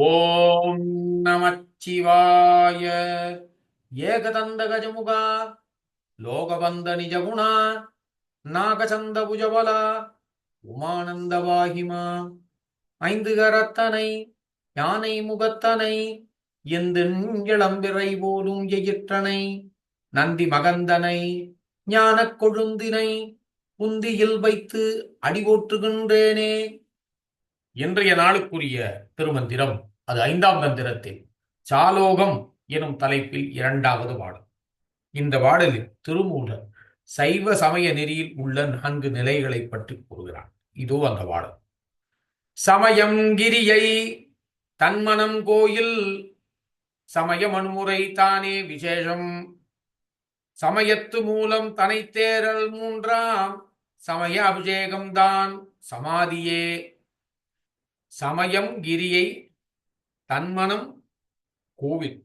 ஓம் நமச்சிவாய. ஏகதந்த கஜமுகா லோகபந்த நிஜகுணா. நாகச்சந்த புஜபலா உமானந்த வாகிமா ஐந்து கரத்தனை யானை முகத்தனை. எந்திளம்பிறை போலும் எயிற்றனை. நந்தி மகந்தனை ஞானக் கொழுந்தினை புந்தியில் வைத்து அடிபோற்றுகின்றேனே. இன்றைய நாளுக்குரிய திருமந்திரம். அது ஐந்தாம் தந்திரத்தில் சாலோகம் எனும் தலைப்பில் இரண்டாவது பாடல். இந்த பாடலில் திருமூலர் சைவ சமய நெறியில் உள்ள நான்கு நிலைகளை பற்றி கூறுகிறான் இதோ அந்த பாடல். சமயம் கிரியை தன்மனம் கோயில் சமய மண்முறை தானே விசேஷம். சமயத்து மூலம் தனைத்தேரல் மூன்றாம் சமய அபிஷேகம்தான் சமாதியே. சமயம் கிரியை தன்மனம் கோவில்.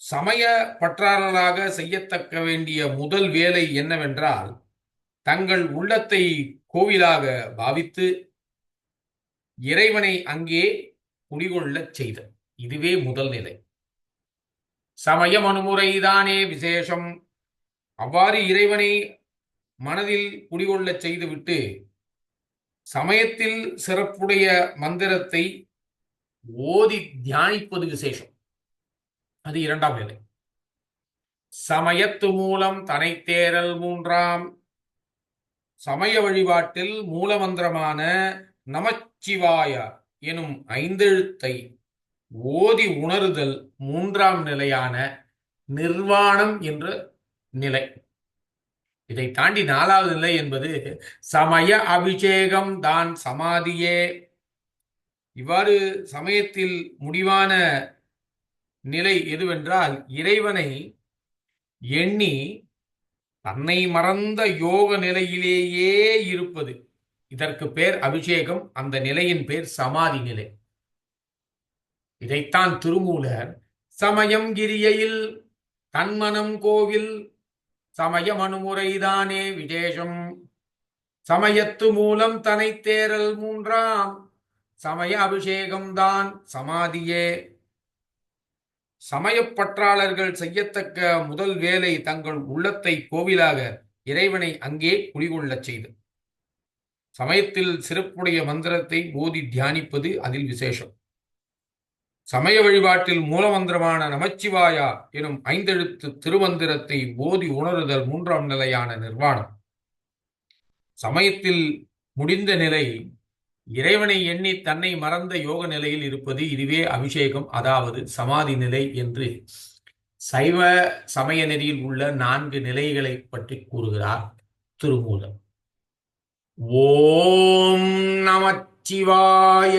சமய பற்றாளராக செய்யத்தக்க வேண்டிய முதல் வேலை என்னவென்றால் தங்கள் உள்ளத்தை கோவிலாக பாவித்து இறைவனை அங்கே குடிகொள்ளச் செய்த இதுவே முதல் நிலை. சமயம் அனுமுறைதானே விசேஷம். அவ்வாறு இறைவனை மனதில் குடிகொள்ளச் செய்துவிட்டு சமயத்தில் சிறப்புடைய மந்திரத்தை ஓதி தியானிப்பது விசேஷம் அது இரண்டாம் நிலை. சமயத்து மூலம் தனைத்தேரல் மூன்றாம். சமய வழிபாட்டில் மூலமந்திரமான நமச்சிவாய எனும் ஐந்தெழுத்தை ஓதி உணருதல் மூன்றாம் நிலையான நிர்வாணம் என்ற நிலை. இதை தாண்டி நாலாவது நிலை என்பது சமய அபிஷேகம் தான் சமாதியே. இவ்வாறு சமயத்தில் முடிவான நிலை எதுவென்றால் இறைவனை எண்ணி தன்னை மறந்த யோக நிலையிலேயே இருப்பது. இதற்கு பேர் அபிஷேகம் அந்த நிலையின் பேர் சமாதி நிலை. இதைத்தான் திருமூலர் சமயம் கிரியையில் தன்மனம் கோவில் சமய மனுமுறைதானே விசேஷம். சமயத்து மூலம் தனை தேரல் மூன்றாம் சமய அபிஷேகம்தான் சமாதியே. சமயப்பற்றாளர்கள் செய்யத்தக்க முதல் வேலை தங்கள் உள்ளத்தை கோவிலாக இறைவனை அங்கே குடிகொள்ளச் செய்து. சமயத்தில் சிறப்புடைய மந்திரத்தை போதி தியானிப்பது அதில் விசேஷம். சமய வழிபாட்டில் மூலமந்திரமான நமச்சிவாயா எனும் ஐந்தெழுத்து திருமந்திரத்தை போதி உணருதல் மூன்றாம் நிலையான நிர்வாணம். சமயத்தில் முடிந்த நிலை இறைவனை எண்ணி தன்னை மறந்த யோக நிலையில் இருப்பது இதுவே அபிஷேகம் அதாவது சமாதி நிலை என்று சைவ சமய நெறியில் உள்ள நான்கு நிலைகளை பற்றி கூறுகிறார் திருமூலம் ஓம் நமச்சிவாய